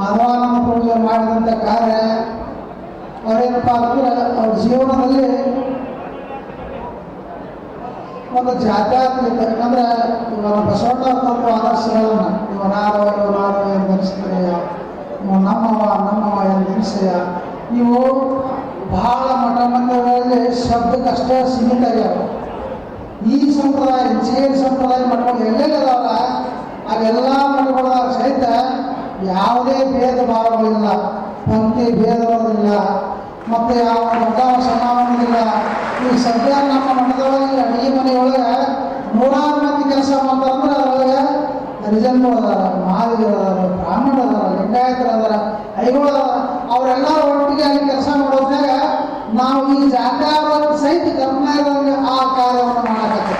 ಮಾಧವಾನಂದ ಪೂಜೆ ಮಾಡಿದಂಥ ಕಾರ್ಯ ಅವರೇನಪ್ಪ ಅಂದ್ರೆ ಅವ್ರ ಜೀವನದಲ್ಲಿ ಒಂದು ಜಾತ್ಯಾತ್ಮಕ ಅಂದ್ರೆ ಇವನ ಬಸವಣ್ಣ ತತ್ವ ಆದರ್ಶಗಳನ್ನ ಇವನಾರೋ ಇವನಾರವ ಎಂದು ಅನಿಸ್ತೇಯ ಇವ ನಮ್ಮವ ನಮ್ಮವ ಎಂದು ನೀವು ಬಹಳ ಮಠ ಮಂದಿರಗಳಲ್ಲಿ ಶಬ್ದಕ್ಕಷ್ಟೇ ಸದ್ಯ ನಮ್ಮ ಮಠದೊಳಗೆ ಅಡುಗೆ ಮನೆಯೊಳಗೆ ನೂರಾರು ಮಂದಿ ಕೆಲಸ ಮಾಡ್ತಾರಂದ್ರೆ ಅದರೊಳಗೆ ಹರಿಜನ್ಗಳು ಅದಾರ ಮಹಾದೇವರು ಅದಾರ ಬ್ರಾಹ್ಮಣರು ಅದಾರ ಲಿಂಗಾಯತರು ಅದಾರ ಐಗಳು ಅದಾರ ಅವರೆಲ್ಲ ಒಟ್ಟಿಗೆ ಅಲ್ಲಿ ಕೆಲಸ ಮಾಡೋದಾಗ ನಾವು ಈ ಜಾಗಾರ ಸಹಿತ ಕರ್ನಾಟಕದಲ್ಲಿ ಆ ಕಾರ್ಯವನ್ನು ಮಾಡಕತ್ತ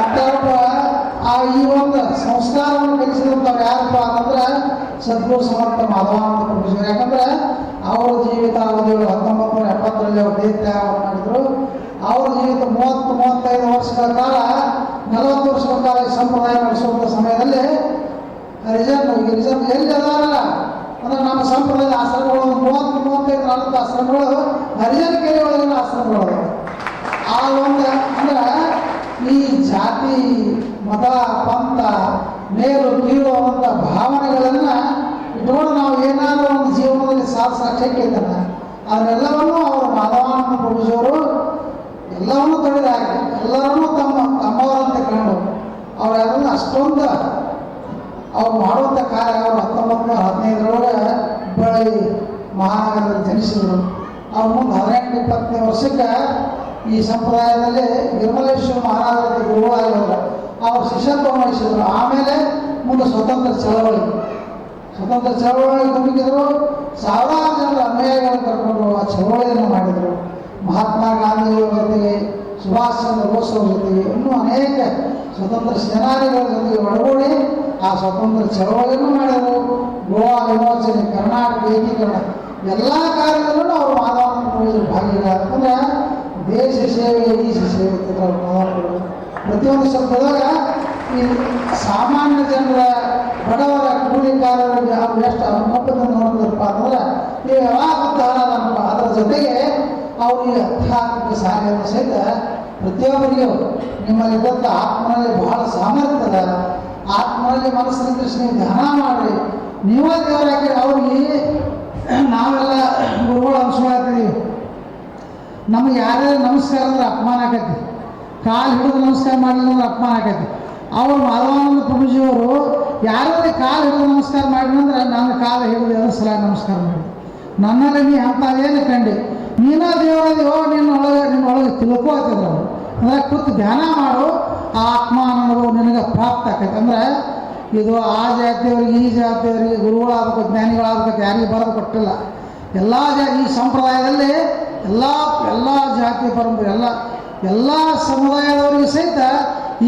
ಅಂತವ್ರೊಬ್ಬ ಆ ಈ ಒಂದು ಸಂಸ್ಕಾರವನ್ನು ಕಲಿಸಿದಂಥವ್ರು ಯಾರಪ್ಪ ಅಂತಂದ್ರೆ ಸದ್ಗುರು ಸಮರ್ಥ ಮಾಧವಾನಂದ ಅಂತ ಯಾಕಂದ್ರೆ ಅವರ ಜೀವಿತಾವಧಿಗಳು ಹತ್ತೊಂಬತ್ತು ಎಪ್ಪತ್ತರಲ್ಲಿ ಅವರು ದೇಹತ್ಯಾಗ ಮಾಡಿದ್ರು. ಅವ್ರ ಜೀವಿತ ಮೂವತ್ತು, ಮೂವತ್ತೈದು ವರ್ಷಗಳ ಕಾಲ, ನಲವತ್ತು ವರ್ಷಗಳ ಕಾಲ ಈ ಸಂಪ್ರದಾಯ ನಡೆಸುವಂಥ ಸಮಯದಲ್ಲಿ ಈಗ ಹರಿಜನ್ ಎಲ್ಲಿ ಅದಾರಲ್ಲ? ಅಂದ್ರೆ ನಮ್ಮ ಸಂಪ್ರದಾಯದ ಆಶ್ರಮಗಳು, ಒಂದು ಮೂವತ್ತು, ಮೂವತ್ತೈದು ನಾಲ್ಕು ಆಶ್ರಮಗಳು, ಹರಿಜನ ಕೆರೆ ಒಳಗಿನ ಆಶ್ರಮಗಳು. ಆ ಒಂದು ಅಂದ್ರೆ ಈ ಜಾತಿ, ಮತ, ಪಂಥ, ಮೇಲು, ಕೀಳು ಅಂತ ಭಾವನೆಗಳನ್ನು ಇಟ್ಕೊಂಡು ನಾವು ಏನಾದರೂ ಒಂದು ಜೀವನದಲ್ಲಿ ಸಾಧಿಸಕ್ಕೆ ಇದ್ದಾನೆ ಅದನ್ನೆಲ್ಲವನ್ನು ಅವರ ಮಾಧವಾನಂದ ಪ್ರಭುಜಿಯವರು ಎಲ್ಲವನ್ನೂ ತೊಡೆದಾಕಿ ಎಲ್ಲರನ್ನೂ ತಮ್ಮ ತಮ್ಮವರಂತೆ ಕಂಡು ಅವರೆಲ್ಲ ಅಷ್ಟೊಂದು ಅವ್ರು ಮಾಡುವಂಥ ಕಾರ್ಯ ಅವರು ಹತ್ತೊಂಬತ್ತು ಹದಿನೈದರೊಳಗೆ ಹುಬ್ಬಳ್ಳಿ ಮಹಾನಗರದಲ್ಲಿ ಜನಿಸಿದರು. ಅವ್ರ ಮುಂದೆ ಹದಿನೆಂಟು ಇಪ್ಪತ್ತನೇ ವರ್ಷಕ್ಕೆ ಈ ಸಂಪ್ರದಾಯದಲ್ಲಿ ವಿಮಲೇಶ್ವರ ಮಹಾರಾಜರ ಗುರುವಾಗಿದ್ದರು ಅವರು ಅವ್ರು ಶಿಷ್ಯತ್ವ ವಹಿಸಿದ್ರು. ಆಮೇಲೆ ಮುಂದೆ ಸ್ವತಂತ್ರ ಚಳವಳಿ. ಸ್ವತಂತ್ರ ಚಳವಳಿ ತುಂಬಿದ್ರು ಸಾವಿರಾರು ಜನರ ಅನುಯಾಯಿಗಳನ್ನು ಕರ್ಕೊಂಡು ಆ ಚಳವಳಿಯನ್ನು ಮಾಡಿದರು. ಮಹಾತ್ಮ ಗಾಂಧಿಯವರ ಜೊತೆಗೆ, ಸುಭಾಷ್ ಚಂದ್ರ ಬೋಸ್ ಅವ್ರ ಜೊತೆಗೆ ಇನ್ನೂ ಅನೇಕ ಸ್ವತಂತ್ರ ಸೇನಾನಿಗಳ ಜೊತೆಗೆ ಒಳಗೂಡಿ ಆ ಸ್ವತಂತ್ರ ಚಳವಳಿಯನ್ನು ಮಾಡಿದರು. ಗೋವಾ ವಿಮೋಚನೆ ಕರ್ನಾಟಕ, ಏಕೀಕರಣ ಎಲ್ಲ ಕಾರ್ಯದಲ್ಲೂ ಅವರು ಮಾಧವಾನಂದ ಪ್ರಭುಜರು ಅಂತಂದ್ರೆ ದೇಶ ಸೇವೆ ಈಶ ಸೇವೆ ಅಂತ ಅವರು ಮಾತಾಡ್ತಾರೆ. ಪ್ರತಿಯೊಂದು ಶಬ್ದದಾಗ ಈ ಸಾಮಾನ್ಯ ಜನರ ಬಡವರ ಕೂಲಿಕಾರರಿಗೆ ಅವ್ರು ಎಷ್ಟು ಅನುಕೂಲ ನೋಡಿದ್ರಪ್ಪ ಅಂದ್ರೆ ನೀವು ಯಾವಾಗ ಅದರ ಜೊತೆಗೆ ಅವರು ಈ ಅಧ್ಯಾತ್ಮಿಕ ಸಾಗರ ಸಹಿತ ಪ್ರತಿಯೊಬ್ಬರಿಗೂ ನಿಮ್ಮಲ್ಲಿದ್ದಂಥ ಆತ್ಮನಲ್ಲಿ ಬಹಳ ಸಾಮರ್ಥ್ಯ ಅದ. ಆತ್ಮನಲ್ಲಿ ಮನಸ್ಸಿನ ನೀವು ಧ್ಯಾನ ಮಾಡಿರಿ. ನೀವೇ ದೇವರಾಗಿ ಅವ್ರಿಗೆ ನಾವೆಲ್ಲ ಗುರುಗಳು ಅನ್ಸ್ಕೊಳತ್ತೀವಿ ನಮ್ಗೆ ಯಾರ್ಯಾರು ನಮಸ್ಕಾರ ಅಂದ್ರೆ ಅಪಮಾನ ಆಕೈತಿ. ಕಾಲು ಹಿಡಿದು ನಮಸ್ಕಾರ ಮಾಡಿಲ್ಲ ಅಂದ್ರೆ ಅಪಮಾನ ಆಕೈತಿ. ಅವರು ಮಾಧವಾನಂದ ಪ್ರಭುಜಿಯವರು ಯಾರಾದ್ರೂ ಕಾಲು ಹಿಡಿದು ನಮಸ್ಕಾರ ಮಾಡಿದಂದ್ರೆ ನನ್ನ ಕಾಲು ಹಿಡಿದು ಎರಡು ಸಲ ನಮಸ್ಕಾರ ಮಾಡಿ ನನ್ನಲ್ಲಿ ನೀ ಏನು ಕಂಡು? ನೀನ ದೇವರದಿಯೋ ನಿನ್ನ ಒಳಗೆ ನಿನ್ನ ಒಳಗೆ ತಿಳ್ಕೋತಿದ್ರು ಅವರು. ಅಂದರೆ ಕೂತು ಧ್ಯಾನ ಮಾಡು, ಆ ಆತ್ಮಾನಂದವು ನಿನಗೆ ಪ್ರಾಪ್ತ ಆಕೈತೆ. ಅಂದ್ರೆ ಇದು ಆ ಜಾತಿಯವರಿಗೆ, ಈ ಜಾತಿಯವರಿಗೆ, ಗುರುಗಳಾಗಬೇಕು, ಜ್ಞಾನಿಗಳಾಗಬೇಕು, ಯಾರಿಗೆ ಬರೋದು ಕೊಟ್ಟಿಲ್ಲ. ಎಲ್ಲ ಜಾ ಈ ಸಂಪ್ರದಾಯದಲ್ಲಿ ಎಲ್ಲ ಎಲ್ಲ ಜಾತಿ ಪರಂಪರೆ, ಎಲ್ಲ ಎಲ್ಲ ಸಮುದಾಯದವರಿಗೂ ಸಹಿತ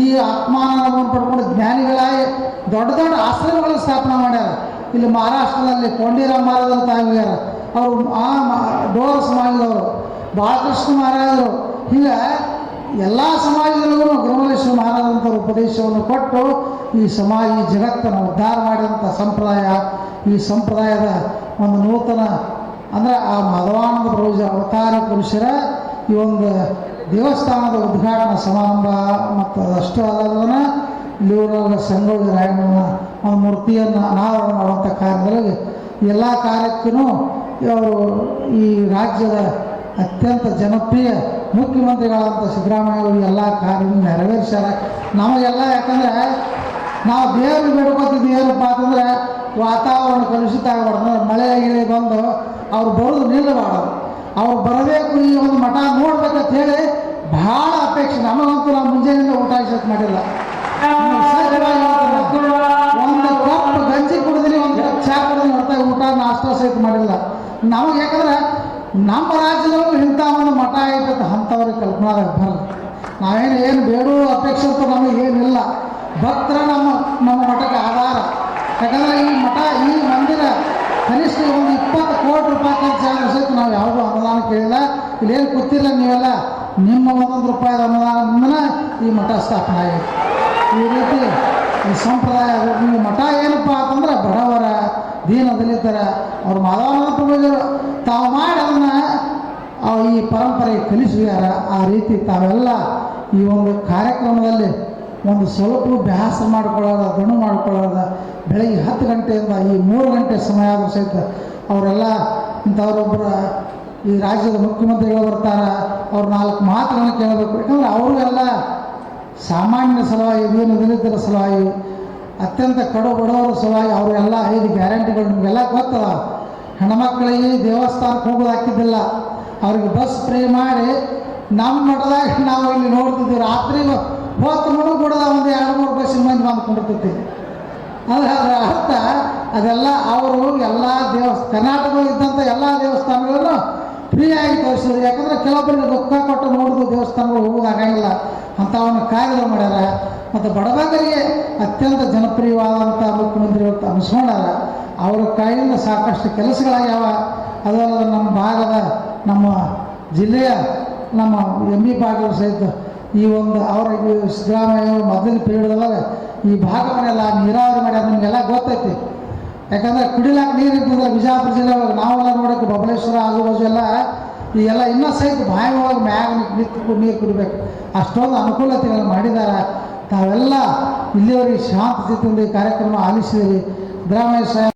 ಈ ಆತ್ಮಾನಂದವನ್ನು ಪಡ್ಕೊಂಡು ಜ್ಞಾನಿಗಳಾಗಿ ದೊಡ್ಡ ದೊಡ್ಡ ಆಶ್ರಮಗಳನ್ನು ಸ್ಥಾಪನೆ ಮಾಡ್ಯಾರ. ಇಲ್ಲಿ ಮಹಾರಾಷ್ಟ್ರದಲ್ಲಿ ಕೊಂಡಿರಾಮ್ ಮಹಾರಾಜ್ ಆಗ್ಯಾರ. ಅವರು ಆ ಡೋರ್ಸ್ ಮಾಡಿದವರು ಬಾಲಕೃಷ್ಣ ಮಹಾರಾಜರು, ಹೀಗೆ ಎಲ್ಲ ಸಮಾಜದಲ್ಲೂ ಗುರುಮಲೇಶ್ವರ ಮಹಾರಾಜಂಥ ಉಪದೇಶವನ್ನು ಕೊಟ್ಟು ಈ ಸಮಾಜ, ಈ ಜಗತ್ತನ್ನು ಉದ್ಧಾರ ಮಾಡಿದಂಥ ಸಂಪ್ರದಾಯ, ಈ ಸಂಪ್ರದಾಯದ ಒಂದು ನೂತನ, ಅಂದರೆ ಆ ಮಾಧವಾನಂದ ಪ್ರಭುಜ ಅವತಾರ ಪುರುಷರ ಈ ಒಂದು ದೇವಸ್ಥಾನದ ಉದ್ಘಾಟನಾ ಸಮಾರಂಭ ಮತ್ತು ಅದಷ್ಟು ಅಲ್ಲದನ್ನ ಇಲ್ಲಿ ಊರೊಳಗೆ ಸಂಗೊಳ್ಳಿ ರಾಯಣ್ಣನ ಒಂದು ಮೂರ್ತಿಯನ್ನು ಅನಾವರಣ ಮಾಡುವಂಥ ಕಾರ್ಯದಲ್ಲಿ ಎಲ್ಲ ಕಾರ್ಯಕ್ಕೂ ಅವರು ಈ ರಾಜ್ಯದ ಅತ್ಯಂತ ಜನಪ್ರಿಯ ಮುಖ್ಯಮಂತ್ರಿಗಳಾದಂಥ ಸಿದ್ದರಾಮಯ್ಯ ಅವರು ಎಲ್ಲ ಕಾರ್ಯ ನೆರವೇರಿಸ್ಯಾರ. ನಮಗೆಲ್ಲ ಯಾಕಂದರೆ ನಾವು ದೇವರು ಬೇಡ್ಕೋತಿದ್ವಿ ಏನಪ್ಪ ಅಂತಂದರೆ ವಾತಾವರಣ ಕಲುಷಿತ ಆಗಬಾರ್ದು. ಮಳೆ, ಗಿಳೆ ಬಂದು ಅವ್ರು ಬರೋದು ನಿಲ್ಲಬಾರ್ದು ಅವ್ರು ಬರಬೇಕು ಈ ಒಂದು ಮಠ ನೋಡ್ಬೇಕಂತ ಹೇಳಿ ಬಹಳ ಅಪೇಕ್ಷೆ. ನಮಗಂತೂ ನಾವು ಮುಂಜಾನೆಯಿಂದ ಊಟ ಇಷ್ಟ ಮಾಡಿಲ್ಲ. ಒಂದು ಕಪ್ ಗಂಜಿ ಕುಡಿದ್ರಿ ಒಂದು ಕಪ್ ಚಾ ಕುಡಿದ್ರಿ ಹೊರತಾಗ ಊಟ ನಾಷ್ಟ ಸಹಿತ ಮಾಡಿಲ್ಲ. ನಮಗೆ ಯಾಕಂದ್ರೆ ನಮ್ಮ ರಾಜ್ಯದವರು ಇಂಥ ಒಂದು ಮಠ ಐತಂತ ಅಂಥವ್ರಿಗೆ ಕಲ್ಪನಾದಾಗ ಬರಲ್ಲ. ನಾವೇನು ಏನು ಬೇಡು ಅಪೇಕ್ಷೆ ಅಂತ ನಮಗೆ ಏನಿಲ್ಲ. ಭಕ್ತರ ನಮ್ಮ ನಮ್ಮ ಮಠಕ್ಕೆ ಆಧಾರ. ಯಾಕಂದ್ರೆ ಈ ಮಠ ಈ ಮಂದಿರ ಕನಿಷ್ಠ ಒಂದು ಇಪ್ಪತ್ತು ಕೋಟಿ ರೂಪಾಯಿ ಖರ್ಚಾಗ ಸಹಿತ ನಾವು ಯಾವುದೂ ಅನುದಾನ ಕೇಳಿಲ್ಲ ಇಲ್ಲೇನು ಗೊತ್ತಿಲ್ಲ ನೀವೆಲ್ಲ? ನಿಮ್ಮ ಒಂದೊಂದು ರೂಪಾಯಿ ಅನುದಾನದಿಂದನ ಈ ಮಠ ಸ್ಥಾಪನೆ ಆಗಿದೆ. ಈ ರೀತಿ ಈ ಸಂಪ್ರದಾಯ ನೀವು ಮಠ ಏನಪ್ಪ ಅಂತ ದೀನ ದಲಿತರ ಅವ್ರ ಮಾಧವಾನಂದ ತಾವು ಮಾಡಿ ಅದನ್ನು ಈ ಪರಂಪರೆ ಕಲಿಸಿದಾರ ಆ ರೀತಿ ತಾವೆಲ್ಲ ಈ ಒಂದು ಕಾರ್ಯಕ್ರಮದಲ್ಲಿ ಒಂದು ಸ್ವಲ್ಪ ಅಭ್ಯಾಸ ಮಾಡ್ಕೊಳ್ಳೋದ ಗಣು ಮಾಡ್ಕೊಳ್ಳೋದ, ಬೆಳಗ್ಗೆ ಹತ್ತು ಗಂಟೆಯಿಂದ ಈ ಮೂರು ಗಂಟೆ ಸಮಯ ಆದರೂ ಸಹಿತ ಅವರೆಲ್ಲ ಇಂಥವ್ರೊಬ್ಬರ ಈ ರಾಜ್ಯದ ಮುಖ್ಯಮಂತ್ರಿಗಳು ಬರ್ತಾರೆ, ಅವ್ರ ನಾಲ್ಕು ಮಾತುಗಳನ್ನು ಕೇಳಬೇಕು. ಯಾಕಂದ್ರೆ ಅವ್ರಿಗೆಲ್ಲ ಸಾಮಾನ್ಯ ಸಲುವಾಗಿ, ಏನು ದಲಿತರ ಸಲುವಾಗಿ, ಅತ್ಯಂತ ಕಡು ಬಡವರ ಸಲುವಾಗಿ ಅವರೆಲ್ಲ ಐದು ಗ್ಯಾರಂಟಿಗಳು ನಿಮಗೆಲ್ಲ ಗೊತ್ತದ. ಹೆಣ್ಮಕ್ಳಿಗೆ ದೇವಸ್ಥಾನಕ್ಕೆ ಹೋಗೋದಾಕಿದ್ದಿಲ್ಲ ಅವ್ರಿಗೆ ಬಸ್ ಫ್ರೀ ಮಾಡಿ ನಮ್ಮ ಮಠದಾಗ ನಾವು ಇಲ್ಲಿ ನೋಡ್ತಿದ್ವಿ. ರಾತ್ರಿ ಹೊತ್ತು ಮಡು ಕೂಡ ಒಂದು ಎರಡು ಮೂರು ಬಸ್ಸಿನ ಮಂದಿ ಬಂದ್ಕೊಂಡಿರ್ತೈತಿ. ಅಂದರೆ ಅದರ ಅರ್ಥ ಅದೆಲ್ಲ ಅವರು ಎಲ್ಲ ದೇವಸ್ಥಾನ ಕರ್ನಾಟಕದಲ್ಲಿ ಇದ್ದಂಥ ಎಲ್ಲ ದೇವಸ್ಥಾನಗಳನ್ನು ಫ್ರೀಯಾಗಿ ತೋರಿಸಿದ್ರು. ಯಾಕಂದ್ರೆ ಕೆಲವೊಬ್ಬರಿಗೆ ರೊಕ್ಕ ಕೊಟ್ಟು ನೋಡೋದು ದೇವಸ್ಥಾನಗಳು ಹೋಗೋದು ಆಗಂಗಿಲ್ಲ. ಅಂಥವನ್ನು ಕಾಯ್ದೆ ಮಾಡ್ಯಾರ. ಮತ್ತು ಬಡಬಾಗರಿಗೆ ಅತ್ಯಂತ ಜನಪ್ರಿಯವಾದಂಥ ಮುಖ್ಯಮಂತ್ರಿ ಅಂತ ಅನಿಸ್ಕೊಂಡಾರ ಅವರ ಕೈಯಿಂದ ಸಾಕಷ್ಟು ಕೆಲಸಗಳಾಗ್ಯಾವ. ಅದಲ್ಲದೆ ನಮ್ಮ ಭಾಗದ ನಮ್ಮ ಜಿಲ್ಲೆಯ ನಮ್ಮ ಎಂ ಇ ಪಾಟೀಲ್ ಸಹಿತ ಈ ಒಂದು ಅವರ ಸಿದ್ದರಾಮಯ್ಯ ಮೊದಲಿನ ಪೀರಿಯಡ್ದೊಳಗೆ ಈ ಭಾಗವನ್ನೆಲ್ಲ ನೀರಾವರಿ ಮಾಡ್ಯಾರ ನಿಮಗೆಲ್ಲ ಗೊತ್ತೈತಿ. ಯಾಕಂದರೆ ಕುಡಿಲಾಕ ನೀರು ಇರ್ತದೆ ಬಿಜಾಪುರ ಜಿಲ್ಲೆ ನಾವೆಲ್ಲ ನೋಡೋಕೆ ಬಬಲೇಶ್ವರ ಆಜುಬಾಜು ಎಲ್ಲ ಎಲ್ಲ ಇನ್ನೂ ಸಹಿತ ಬಾಯಿ ಒಳಗೆ ಮ್ಯಾಗ ನಿಂತು ನೀರು ಕುಡಿಬೇಕು. ಅಷ್ಟೊಂದು ಅನುಕೂಲತೆಗಳನ್ನು ಮಾಡಿದ್ದಾರೆ. ತಾವೆಲ್ಲ ಇಲ್ಲಿಯವರೆಗೆ ಶಾಂತ ಚಿತ್ತದಿಂದ ಕಾರ್ಯಕ್ರಮ ಆಲಿಸಿದಿರಿ ಸಿದ್ದರಾಮಯ್ಯ